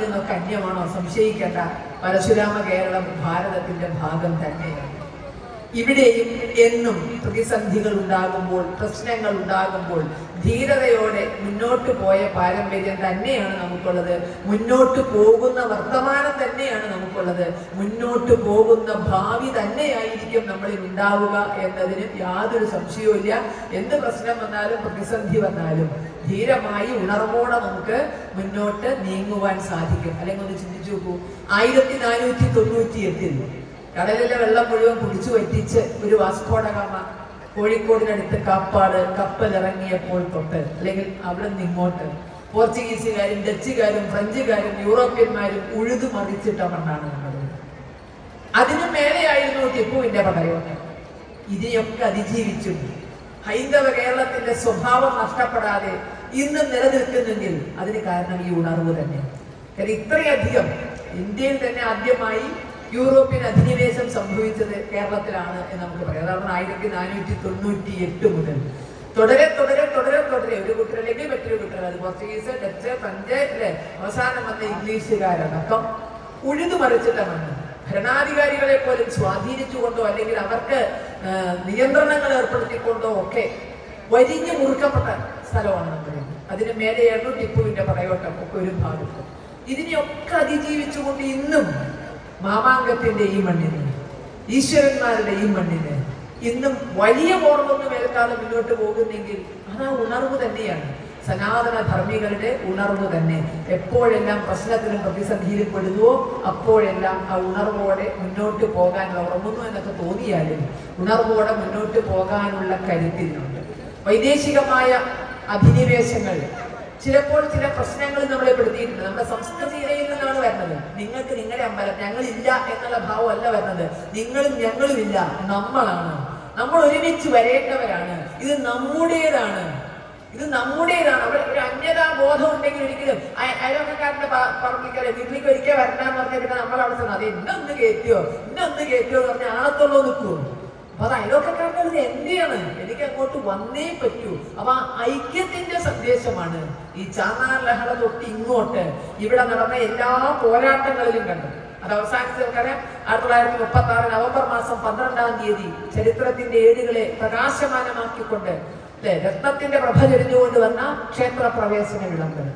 നിന്നൊക്കെ അന്യമാണോ? സംശയിക്കേണ്ട. പരശുരാമ കേരളം ഭാരതത്തിന്റെ ഭാഗം തന്നെയാണ്. ഇവിടെയും എന്നും പ്രതിസന്ധികൾ ഉണ്ടാകുമ്പോൾ പ്രശ്നങ്ങൾ ഉണ്ടാകുമ്പോൾ ധീരതയോടെ മുന്നോട്ട് പോയ പാരമ്പര്യം തന്നെയാണ് നമുക്കുള്ളത്. മുന്നോട്ട് പോകുന്ന വർത്തമാനം തന്നെയാണ് നമുക്കുള്ളത്. മുന്നോട്ട് പോകുന്ന ഭാവി തന്നെയായിരിക്കും നമ്മളിൽ ഉണ്ടാവുക എന്നതിന് യാതൊരു സംശയവുമില്ല എന്ത് പ്രശ്നം വന്നാലും പ്രതിസന്ധി വന്നാലും ധീരമായി ഉണർവോടെ നമുക്ക് മുന്നോട്ട് നീങ്ങുവാൻ സാധിക്കും. അല്ലെങ്കിൽ ഒന്ന് ചിന്തിച്ചു നോക്കൂ. ആയിരത്തി നാനൂറ്റി തൊണ്ണൂറ്റി എട്ടിൽ കടലിലെ വെള്ളം മുഴുവൻ കുടിച്ചു വറ്റിച്ച് ഒരു വാസ്കോടകാമ കോഴിക്കോടിനടുത്ത് കാപ്പാട് കപ്പലിറങ്ങിയപ്പോൾ തൊട്ട് അല്ലെങ്കിൽ അവിടെ നിന്ന് ഇങ്ങോട്ട്. പോർച്ചുഗീസുകാരും ഡച്ചുകാരും ഫ്രഞ്ചുകാരും യൂറോപ്യന്മാരും ഉഴുതു മറിച്ചിട്ട മണ്ണാണ് നമ്മുടെ അതിനു മേലെയായിരുന്നു ടിപ്പുവിന്റെ പടയോട്ടം. ഇതിനെയൊക്കെ അതിജീവിച്ചു. ഹൈന്ദവ കേരളത്തിന്റെ സ്വഭാവം നഷ്ടപ്പെടാതെ ഇന്ന് നിലനിൽക്കുന്നെങ്കിൽ അതിന് കാരണം ഈ ഉണർവ് തന്നെ. കാരണം ഇത്രയധികം ഇന്ത്യയിൽ തന്നെ ആദ്യമായി യൂറോപ്യൻ അധിനിവേശം സംഭവിച്ചത് കേരളത്തിലാണ് എന്ന് നമുക്ക് പറയാം. അതാണ് ആയിരത്തി നാനൂറ്റി തൊണ്ണൂറ്റി എട്ട് മുതൽ. തുടരെ തുടരെ തുടരെ തുടരെ. ഒരു കുട്ടരല്ലെങ്കിൽ മറ്റൊരു കുട്ടർ അത് പോർച്ചുഗീസ് ഡച്ച് ഫ്രഞ്ച് അല്ലെ? അവസാനം വന്ന ഇംഗ്ലീഷുകാരടക്കം ഉഴുതു മറിച്ചിട്ടാണ് ഭരണാധികാരികളെ പോലും സ്വാധീനിച്ചുകൊണ്ടോ അല്ലെങ്കിൽ അവർക്ക് നിയന്ത്രണങ്ങൾ ഏർപ്പെടുത്തിക്കൊണ്ടോ ഒക്കെ വരിഞ്ഞു മുറുക്കപ്പെട്ട സ്ഥലമാണ് നമ്മുടെ അതിന് മേലെയായിരുന്നു ടിപ്പുവിന്റെ പറയോട്ടം ഒക്കെ ഒരു ഭാഗത്ത്. ഇതിനെയൊക്കെ അതിജീവിച്ചുകൊണ്ട് ഇന്നും മാമാങ്കത്തിന്റെ ഈ മണ്ണിന് ഈശ്വരന്മാരുടെ ഈ മണ്ണിന് ഇന്നും വലിയ ഓർമ്മൊന്നും ഏൽക്കാതെ മുന്നോട്ട് പോകുന്നെങ്കിൽ അത് ആ ഉണർവ് തന്നെയാണ്. സനാതന ധർമ്മികളുടെ ഉണർവ് തന്നെ. എപ്പോഴെല്ലാം പ്രശ്നത്തിലും പ്രതിസന്ധിയിലും പെടുന്നുവോ അപ്പോഴെല്ലാം ആ ഉണർവോടെ മുന്നോട്ട് പോകാൻ ഉറങ്ങുന്നു എന്നൊക്കെ തോന്നിയാലും ഉണർവോടെ മുന്നോട്ട് പോകാനുള്ള കരുത്തിനുണ്ട് വൈദേശികമായ അധിനിവേശങ്ങൾ ചിലപ്പോൾ ചില പ്രശ്നങ്ങൾ നമ്മളെ പെടുത്തിയിട്ടുണ്ട്. നമ്മുടെ സംസ്കൃതിയിൽ നിന്നാണ് വരുന്നത്. നിങ്ങൾക്ക് നിങ്ങളുടെ അമ്പലം ഞങ്ങളില്ല എന്നുള്ള ഭാവമല്ല വരുന്നത്. നിങ്ങളും ഞങ്ങളും ഇല്ല നമ്മളാണ്. നമ്മൾ ഒരുമിച്ച് വരേണ്ടവരാണ്. ഇത് നമ്മുടേതാണ്. ഇത് നമ്മുടേതാണ്. അവിടെ ഒരു അന്യതാ ബോധം ഉണ്ടെങ്കിൽ ഒരിക്കലും അയൽവക്കാരന്റെ പറമ്പിക്കലെ വീട്ടിലേക്ക് ഒരിക്കൽ വരണ്ടെന്ന് പറഞ്ഞാൽ പിന്നെ നമ്മൾ അവിടെ ചെന്ന് അത് എന്നെ കയറ്റിയോ കയറ്റിയോ എന്ന് പറഞ്ഞാൽ ആളത്തുള്ളൂ നിൽക്കുമോ അപ്പൊ അത് അയൽവക്കക്കാരന്റെ ഇത് എന്റെയാണ് എനിക്ക് അങ്ങോട്ട് വന്നേ പറ്റൂ. അപ്പൊ ആ ഐക്യത്തിന്റെ സന്ദേശമാണ് ഈ ചാന്നാർ ലഹള തൊട്ട് ഇങ്ങോട്ട് ഇവിടെ നടന്ന എല്ലാ പോരാട്ടങ്ങളിലും കണ്ടത്. അത് അവസാനിച്ച് നമുക്കറിയാം ആയിരത്തി തൊള്ളായിരത്തി മുപ്പത്തി ആറ് നവംബർ മാസം പന്ത്രണ്ടാം തീയതി ചരിത്രത്തിന്റെ ഏടുകളെ പ്രകാശമാനമാക്കിക്കൊണ്ട് അല്ലെ രത്നത്തിന്റെ പ്രഭ ചൊരിഞ്ഞുകൊണ്ട് വന്ന ക്ഷേത്ര പ്രവേശന വിളംബരം.